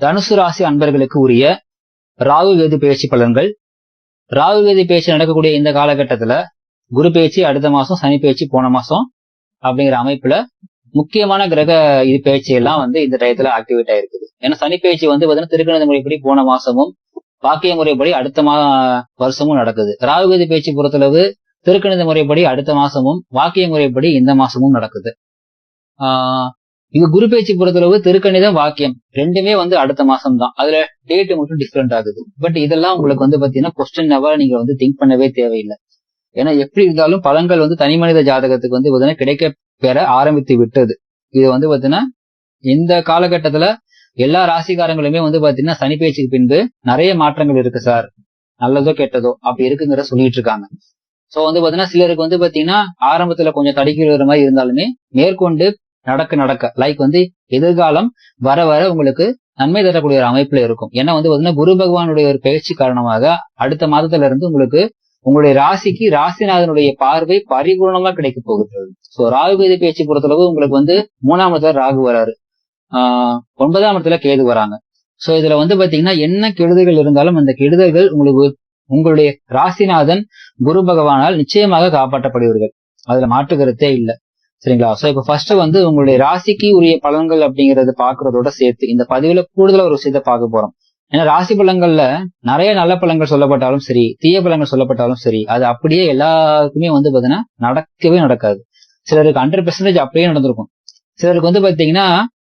தனுசு ராசி அன்பர்களுக்கு உரிய ராகு கேது பயிற்சி பலன்கள். ராகு கேது பயிற்சி நடக்கக்கூடிய இந்த காலகட்டத்துல குரு பயிற்சி அடுத்த மாசம் சனி பயிற்சி போன மாசம் அப்படிங்கிற அமைப்புல முக்கியமான கிரக இது பயிற்சி எல்லாம் வந்து இந்த டயத்துல ஆக்டிவேட் ஆயிருக்குது. ஏன்னா சனி பயிற்சி வந்து பாத்தீங்கன்னா திருக்கணித முறைப்படி போன மாசமும் வாக்கிய முறைப்படி அடுத்த மா வருஷமும் நடக்குது. ராகு கேது பயிற்சி பொறுத்தளவு திருக்கணித முறைப்படி அடுத்த மாசமும் வாக்கிய முறைப்படி இந்த மாசமும் நடக்குது. ஆஹ் இது குரு பேச்சு பொறுத்தளவு திருக்கணிதம் வாக்கியம் ரெண்டுமே வந்து அடுத்த மாசம் தான் அதுல டேட் மட்டும் டிஃப்ரெண்ட் ஆகுது. பட் இதெல்லாம் உங்களுக்கு வந்து பாத்தீங்கன்னா கொஸ்டின் நெவர் நீங்க வந்து திங்க் பண்ணவே தேவையில்லை. ஏன்னா எப்படி இருந்தாலும் பழங்கள் வந்து தனி மனித ஜாதகத்துக்கு வந்து பாத்தீங்கன்னா கிடைக்க பெற ஆரம்பித்து விட்டது. இது வந்து பாத்தீங்கன்னா இந்த காலகட்டத்துல எல்லா ராசிக்காரங்களுமே வந்து பாத்தீங்கன்னா சனி பேச்சுக்கு பின்பு நிறைய மாற்றங்கள் இருக்கு சார் நல்லதோ கெட்டதோ அப்படி இருக்குங்கிற சொல்லிட்டு இருக்காங்க. சோ வந்து பாத்தீங்கன்னா சிலருக்கு வந்து பாத்தீங்கன்னா ஆரம்பத்துல கொஞ்சம் தடுக்கிற மாதிரி இருந்தாலுமே மேற்கொண்டு நடக்க நடக்க. லைக் வந்து எதிர்காலம் வர வர உங்களுக்கு நன்மை தரக்கூடிய ஒரு அமைப்புல இருக்கும். ஏன்னா வந்து பாத்தீங்கன்னா குரு பகவானுடைய ஒரு பயிற்சி காரணமாக அடுத்த மாதத்துல இருந்து உங்களுக்கு உங்களுடைய ராசிக்கு ராசிநாதனுடைய பார்வை பரிபூர்ணமா கிடைக்க போகிறது சோ ராகு கேது பேச்சு பொறுத்தளவு உங்களுக்கு வந்து மூணாம் இடத்துல ராகு வராரு. ஆஹ் ஒன்பதாம் இடத்துல கேது வராங்க. சோ இதுல வந்து பாத்தீங்கன்னா என்ன கெடுதல்கள் இருந்தாலும் அந்த கெடுதல்கள் உங்களுக்கு உங்களுடைய ராசிநாதன் குரு பகவானால் நிச்சயமாக காப்பாற்றப்படுவீர்கள். அதுல மாற்று கருத்தே இல்லை. சரிங்களா? சோ இப்ப ஃபர்ஸ்ட் வந்து உங்களுடைய ராசிக்கு உரிய பலன்கள் அப்படிங்கறத பாக்குறதோட சேர்த்து இந்த பதிவுல கூடுதலா ஒரு விஷயத்த பார்க்க போறோம். ஏன்னா ராசி பலன்கள்ல நிறைய நல்ல பலன்கள் சொல்லப்பட்டாலும் சரி தீய பலன்கள் சொல்லப்பட்டாலும் சரி அது அப்படியே எல்லாருக்குமே வந்து பாத்தீங்கன்னா நடக்கவே நடக்காது. சிலருக்கு ஹண்ட்ரட் பெர்சன்டேஜ் அப்படியே நடந்திருக்கும். சிலருக்கு வந்து பாத்தீங்கன்னா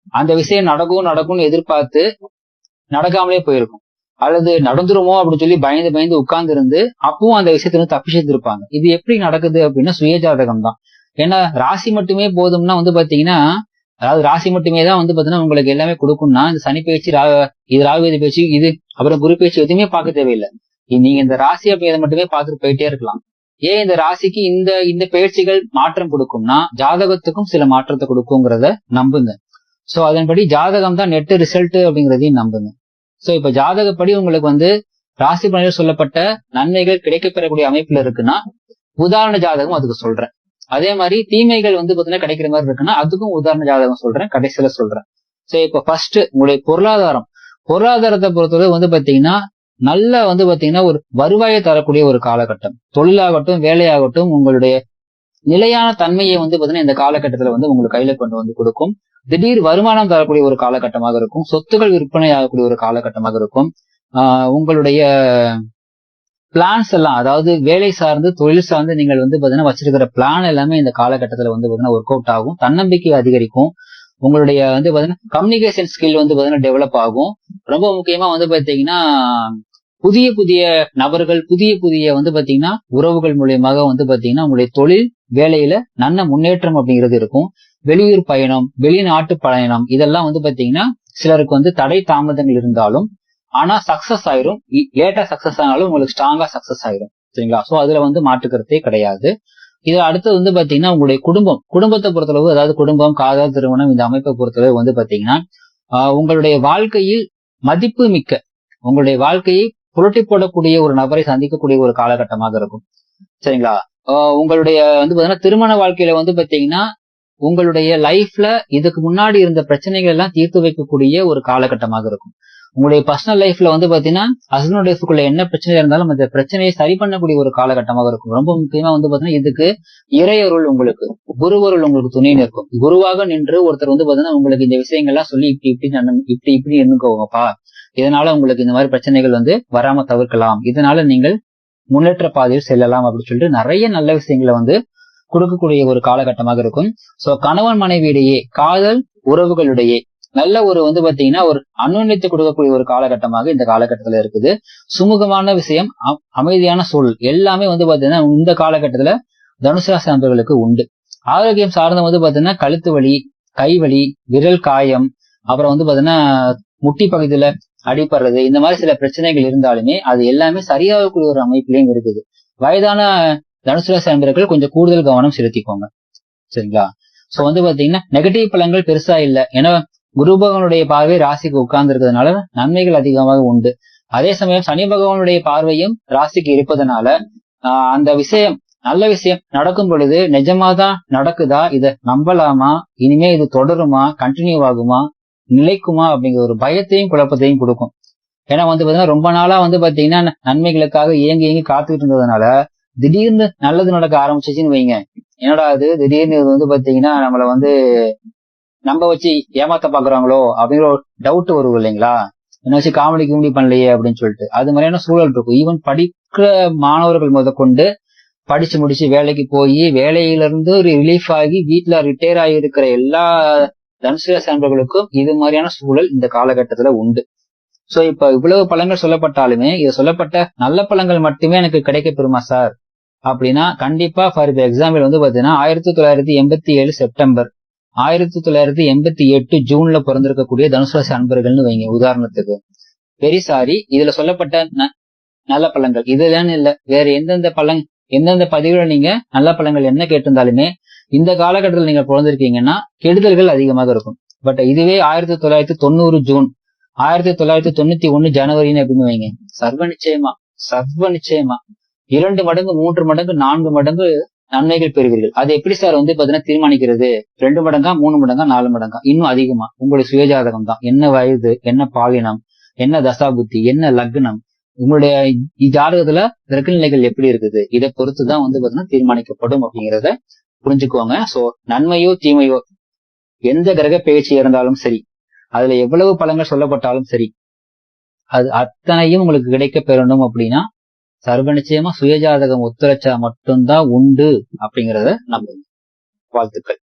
அந்த விஷயம் நடக்கும் நடக்கும்னு எதிர்பார்த்து நடக்காமலே போயிருக்கும். அல்லது நடந்துருமோ அப்படின்னு சொல்லி பயந்து பயந்து உட்கார்ந்து இருந்து அப்பவும் அந்த விஷயத்துல இருந்து தப்பி இது எப்படி நடக்குது அப்படின்னா சுயஜாதகம் தான் ஏன்னா ராசி மட்டுமே போதும்னா வந்து பாத்தீங்கன்னா அதாவது ராசி மட்டுமே தான் வந்து பாத்தீங்கன்னா உங்களுக்கு எல்லாமே கொடுக்கும்னா இந்த சனி பயிற்சி ரா இது ராகுவேதி பயிற்சி இது அப்புறம் குரு பயிற்சி எதுவுமே பார்க்க தேவையில்லை. நீங்க இந்த ராசி அப்படிங்கிறத மட்டுமே பார்த்துட்டு போயிட்டே இருக்கலாம். ஏன் இந்த ராசிக்கு இந்த இந்த பயிற்சிகள் மாற்றம் கொடுக்கும்னா ஜாதகத்துக்கும் சில மாற்றத்தை கொடுக்குங்கிறத நம்புங்க. சோ அதன்படி ஜாதகம் தான் நெட் ரிசல்ட் அப்படிங்கறதையும் நம்புங்க. சோ இப்ப ஜாதகப்படி உங்களுக்கு வந்து ராசி பணியில் சொல்லப்பட்ட நன்மைகள் கிடைக்கப்பெறக்கூடிய அமைப்புல இருக்குன்னா உதாரண ஜாதகம் அதுக்கு சொல்றேன். அதே மாதிரி தீமைகள் வந்து பாத்தீங்கன்னா கிடைக்கிற மாதிரி இருக்குன்னா அதுக்கும் உதாரண ஜாதகம் சொல்றேன் கடைசியில சொல்றேன். சரி இப்ப ஃபர்ஸ்ட் உங்களுடைய பொருளாதாரம். பொருளாதாரத்தை பொறுத்தவரை வந்து பாத்தீங்கன்னா நல்ல வந்து பாத்தீங்கன்னா ஒரு வருவாயை தரக்கூடிய ஒரு காலகட்டம். தொழிலாகட்டும் வேலையாகட்டும் உங்களுடைய நிலையான தன்மையை வந்து பாத்தீங்கன்னா இந்த காலகட்டத்துல வந்து உங்களுக்கு கையில கொண்டு வந்து கொடுக்கும். திடீர் வருமானம் தரக்கூடிய ஒரு காலகட்டமாக இருக்கும். சொத்துக்கள் விற்பனை ஆகக்கூடிய ஒரு காலகட்டமாக இருக்கும். ஆஹ் உங்களுடைய பிளான்ஸ் எல்லாம் அதாவது வேலை சார்ந்து தொழில் சார்ந்து நீங்கள் வந்து பாத்தீங்கன்னா வச்சிருக்கிற பிளான் எல்லாமே இந்த காலகட்டத்துல வந்து பாத்தீங்கன்னா ஒர்க் அவுட் ஆகும். தன்னம்பிக்கை அதிகரிக்கும். உங்களுடைய வந்து பாத்தீங்கன்னா கம்யூனிகேஷன் ஸ்கில் வந்து பாத்தீங்கன்னா டெவலப் ஆகும். ரொம்ப முக்கியமா வந்து பாத்தீங்கன்னா புதிய புதிய நபர்கள் புதிய புதிய வந்து பாத்தீங்கன்னா உறவுகள் மூலியமாக வந்து பாத்தீங்கன்னா உங்களுடைய தொழில் வேலையில நல்ல முன்னேற்றம் அப்படிங்கிறது இருக்கும். வெளியூர் பயணம் வெளிநாட்டு பயணம் இதெல்லாம் வந்து பாத்தீங்கன்னா சிலருக்கு வந்து தடை தாமதங்கள் இருந்தாலும் ஆனா சக்சஸ் ஆயிரும். லேட்டா சக்சஸ் ஆனாலும் உங்களுக்கு ஸ்ட்ராங்கா சக்சஸ் ஆயிரும். சரிங்களா? சோ அதுல வந்து மாற்றுக்கருத்தே கிடையாது. இது அடுத்து வந்து பாத்தீங்கன்னா உங்களுடைய குடும்பம். குடும்பத்தை பொறுத்தளவு அதாவது குடும்பம் காதல் திருமணம் இந்த அமைப்பை பொறுத்தளவு வந்து பாத்தீங்கன்னா உங்களுடைய வாழ்க்கையில் மதிப்பு மிக்க உங்களுடைய வாழ்க்கையை புரட்டி போடக்கூடிய ஒரு நபரை சந்திக்கக்கூடிய ஒரு காலகட்டமாக இருக்கும். சரிங்களா? உங்களுடைய வந்து பாத்தீங்கன்னா திருமண வாழ்க்கையில வந்து பாத்தீங்கன்னா உங்களுடைய லைஃப்ல இதுக்கு முன்னாடி இருந்த பிரச்சனைகள் எல்லாம் தீர்த்து வைக்கக்கூடிய ஒரு காலகட்டமாக இருக்கும். உங்களுடைய பர்சனல் லைஃப்ல வந்து பாத்தீங்கன்னா ஹஸ்பண்ட் ஒய்ஃபுக்குள்ள என்ன பிரச்சனை இருந்தாலும் அந்த பிரச்சனையை சரி பண்ணக்கூடிய ஒரு காலகட்டமாக இருக்கும். ரொம்ப முக்கியமா வந்து பாத்தீங்கன்னா இதுக்கு இறையருள் உங்களுக்கு குருவருள் உங்களுக்கு துணை நிற்கும். குருவாக நின்று ஒருத்தர் வந்து பாத்தீங்கன்னா உங்களுக்கு இந்த விஷயங்கள்லாம் சொல்லி இப்படி இப்படி இப்படி இப்படி இருந்துக்கோங்கப்பா. இதனால உங்களுக்கு இந்த மாதிரி பிரச்சனைகள் வந்து வராம தவிர்க்கலாம். இதனால நீங்கள் முன்னேற்ற பாதையில் செல்லலாம் அப்படின்னு சொல்லிட்டு நிறைய நல்ல விஷயங்களை வந்து கொடுக்கக்கூடிய ஒரு காலகட்டமாக இருக்கும். சோ கணவன் மனைவியிடையே காதல் உறவுகளிடையே நல்ல ஒரு வந்து பாத்தீங்கன்னா ஒரு அனுநித்து கொடுக்கக்கூடிய ஒரு காலகட்டமாக இந்த காலகட்டத்துல இருக்குது. சுமூகமான விஷயம் அமைதியான சூழல் எல்லாமே வந்து பாத்தீங்கன்னா இந்த காலகட்டத்துல தனுசு ராசி நண்பர்களுக்கு உண்டு. ஆரோக்கியம் சார்ந்த வந்து பாத்தீங்கன்னா கழுத்து வலி கை வலி விரல் காயம் அப்புறம் வந்து பாத்தீங்கன்னா முட்டி பகுதியில அடிபடுறது இந்த மாதிரி சில பிரச்சனைகள் இருந்தாலுமே அது எல்லாமே சரியாகக்கூடிய ஒரு அமைப்புலையும் இருக்குது. வயதான தனுசு ராசி நண்பர்கள் கொஞ்சம் கூடுதல் கவனம் செலுத்திக்கோங்க. சரிங்களா? சோ வந்து பாத்தீங்கன்னா நெகட்டிவ் பலன்கள் பெருசா இல்லை. ஏன்னா குரு பகவானுடைய பார்வை ராசிக்கு உட்கார்ந்து இருக்கிறதுனால நன்மைகள் அதிகமாக உண்டு. அதே சமயம் சனி பகவானுடைய பார்வையும் ராசிக்கு இருப்பதனால ஆஹ் அந்த விஷயம் நல்ல விஷயம் நடக்கும் பொழுது நிஜமாதான் நடக்குதா? இதை நம்பலாமா? இனிமே இது தொடருமா? கண்டினியூ ஆகுமா? நிலைக்குமா? அப்படிங்கிற ஒரு பயத்தையும் குழப்பத்தையும் கொடுக்கும். ஏன்னா வந்து பாத்தீங்கன்னா ரொம்ப நாளா வந்து பாத்தீங்கன்னா நன்மைகளுக்காக ஏங்கி ஏங்கி காத்துக்கிட்டு இருந்ததுனால திடீர்னு நல்லது நடக்க ஆரம்பிச்சிச்சுன்னு வைங்க. என்னடா அது திடீர்னு இது வந்து பாத்தீங்கன்னா நம்மள வந்து நம்ம வச்சு ஏமாத்த பாக்குறாங்களோ அப்படிங்கிற ஒரு டவுட் வரும் இல்லைங்களா? என்ன வச்சு காமெடி கிமெடி பண்ணலையே அப்படின்னு சொல்லிட்டு. அது மாதிரியான சூழல் இருக்கும். ஈவன் படிக்கிற மாணவர்கள் முதற்கொண்டு படிச்சு முடிச்சு வேலைக்கு போய் வேலையிலிருந்து ஒரு ரிலீஃப் ஆகி வீட்டுல ரிட்டையர் ஆகி இருக்கிற எல்லா தனுசுராசி அன்பர்களுக்கும் இது மாதிரியான சூழல் இந்த காலகட்டத்துல உண்டு. சோ இப்ப இவ்வளவு பழங்கள் சொல்லப்பட்டாலுமே இது சொல்லப்பட்ட நல்ல பழங்கள் மட்டுமே எனக்கு கிடைக்க பெறுமா சார்? அப்படின்னா கண்டிப்பா ஃபார் எக்ஸாம்பிள் வந்து பாத்தீங்கன்னா ஆயிரத்தி தொள்ளாயிரத்தி எண்பத்தி ஏழு செப்டம்பர் ஆயிரத்தி தொள்ளாயிரத்தி எண்பத்தி எட்டு ஜூன்ல பிறந்திருக்கக்கூடிய தனுசு ராசி அன்பர்கள்னு வைங்க உதாரணத்துக்கு. வெரி சாரி இதுல சொல்லப்பட்ட நல்ல பழங்கள். இதுதான் இல்ல வேற எந்தெந்த பழங் எந்தெந்த பதிவுல நீங்க நல்ல பழங்கள் என்ன கேட்டிருந்தாலுமே இந்த காலகட்டத்தில் நீங்க பிறந்திருக்கீங்கன்னா கெடுதல்கள் அதிகமாக இருக்கும். பட் இதுவே ஆயிரத்தி தொள்ளாயிரத்தி தொண்ணூறு ஜூன் ஆயிரத்தி தொள்ளாயிரத்தி தொண்ணூத்தி ஒண்ணு ஜனவரின்னு அப்படின்னு வைங்க. சர்வ நிச்சயமா சர்வ நிச்சயமா. இரண்டு மடங்கு மூன்று மடங்கு நான்கு மடங்கு நன்மைகள் பெறுவீர்கள். அது எப்படி சார் வந்து பாத்தீங்கன்னா தீர்மானிக்கிறது? ரெண்டு மடங்கா மூணு மடங்கா நாலு மடங்கா? இன்னும் அதிகமா. உங்களுடைய சுயஜாதகம் தான். என்ன வயது என்ன பாலினம் என்ன தசாபுத்தி என்ன லக்னம்? உங்களுடைய ஜாதகத்துல கிரக நிலைகள் எப்படி இருக்குது? இதை பொறுத்து தான் வந்து பாத்தீங்கன்னா தீர்மானிக்கப்படும் அப்படிங்கிறத புரிஞ்சுக்கோங்க. சோ நன்மையோ தீமையோ எந்த கிரக பயிற்சி இருந்தாலும் சரி அதுல எவ்வளவு பலங்கள் சொல்லப்பட்டாலும் சரி அது அத்தனையும் உங்களுக்கு கிடைக்க பெறணும் அப்படின்னா சர்வ நிச்சயமா சுயஜாதகம் ஒத்துழைச்சா மட்டும்தான் உண்டு அப்படிங்கறத நம்புங்க. வாழ்த்துக்கள்.